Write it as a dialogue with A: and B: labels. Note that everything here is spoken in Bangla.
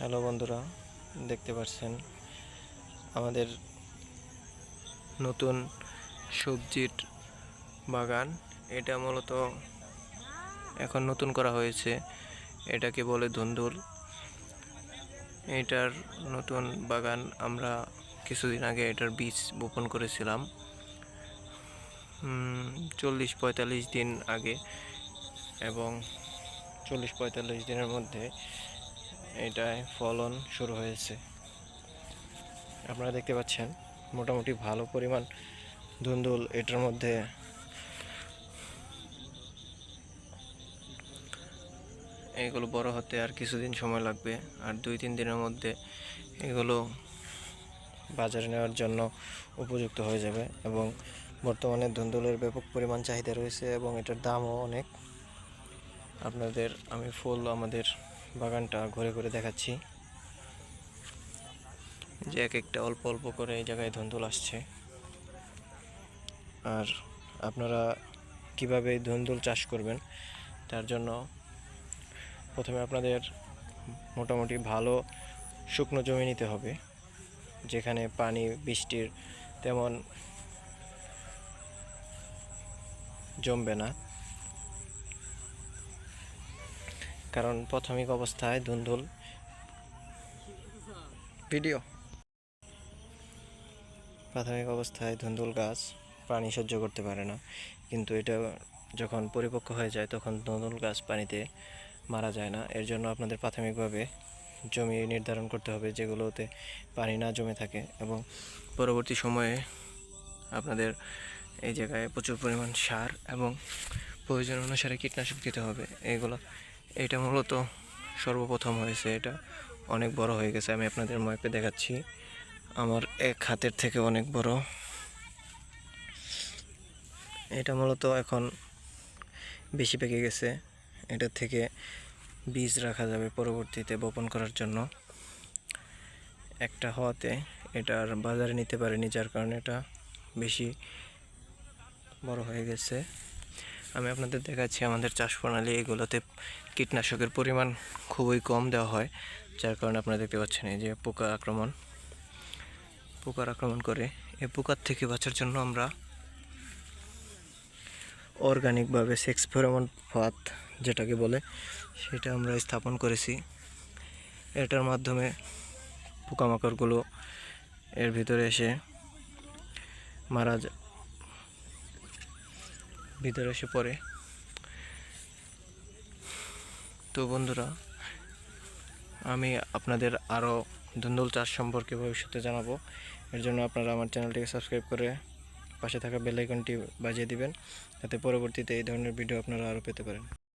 A: হ্যালো বন্ধুরা, দেখতে পাচ্ছেন আমাদের নতুন সবজির বাগান। এটা মূলত এখন নতুন করা হয়েছে। এটাকে বলে ধুন্দুল। এটার নতুন বাগান আমরা কিছুদিন আগে এটার বীজ বপন করেছিলাম। চল্লিশ পঁয়তাল্লিশ দিন আগে এবং চল্লিশ পঁয়তাল্লিশ দিনের মধ্যে এটায় ফলন শুরু হয়েছে। আপনারা দেখতে পাচ্ছেন, মোটামুটি ভালো পরিমাণ ধুন্দুল এটার মধ্যে। এগুলো বড় হতে আর কিছুদিন সময় লাগবে, আর দুই তিন দিনের মধ্যে এগুলো বাজারে নেওয়ার জন্য উপযুক্ত হয়ে যাবে এবং বর্তমানে ধুন্দুলের ব্যাপক পরিমাণ চাহিদা রয়েছে এবং এটার দামও অনেক। আপনাদের, আমি ফুল আমাদের বাগানটা ঘুরে ঘুরে দেখাচ্ছি। যে এক একটা অল্প অল্প করে এই জায়গায় ধুন্দুল আসছে। আর আপনারা কীভাবে ধুন্দুল চাষ করবেন, তার জন্য প্রথমে আপনাদের মোটামুটি ভালো শুকনো জমি নিতে হবে, যেখানে পানি, বৃষ্টির তেমন জমবে না। কারণ প্রাথমিক অবস্থায় ধুন্দুল ভিডিও। প্রাথমিক অবস্থায় ধুন্দুল গাছ পানি সহ্য করতে পারে না। কিন্তু এটা যখন পরিপক্ক হয়ে যায় তখন ধুন্দুল গাছ পানিতে মারা যায় না। এর জন্য আপনাদের প্রাথমিকভাবে জমি নির্ধারণ করতে হবে যেগুলোতে পানি না জমে থাকে। এবং পরবর্তী সময়ে আপনাদের এই জায়গায় প্রচুর পরিমাণ সার এবং প্রয়োজন অনুসারে কীটনাশক দিতে হবে। এইগুলো এটা মূলত সর্বপ্রথম হয়েছে এটা। অনেক বড় হয়ে গেছে, আমি আপনাদের মাপে দেখাচ্ছি। আমার এক হাতের থেকে অনেক বড়। এটা মূলত এখন বেশি পেকে গেছে। এটা থেকে বীজ রাখা যাবে পরবর্তীতে বপন করার জন্য। একটা হওয়াতে এটার বাজারে নিতে পারেনি, যার কারণে এটা বেশি বড় হয়ে গেছে। আমি আপনাদের দেখাচ্ছি আমাদের চাষ প্রণালী। এগুলোতে কীটনাশকের পরিমাণ খুবই কম দেওয়া হয়, যার কারণে আপনারা দেখতে পাচ্ছেন এই যে পোকা আক্রমণ। পোকার আক্রমণ করে। এই পোকার থেকে বাঁচার জন্য আমরা অর্গানিকভাবে সেক্স ফেরোমন ফাত যেটাকে বলে, সেটা আমরা স্থাপন করেছি। এটার মাধ্যমে পোকামাকড়গুলো এর ভিতরে এসে মারা যা ভিতরে এসে পড়ে। তো বন্ধুরা, আমি আপনাদের আরও ধুন্দুল চাষ সম্পর্কে ভবিষ্যতে জানাব। এর জন্য আপনারা আমার চ্যানেলটিকে সাবস্ক্রাইব করে পাশে থাকা বেল আইকনটি বাজিয়ে দিবেন, যাতে পরবর্তীতে এই ধরনের ভিডিও আপনারা আরও পেতে পারেন।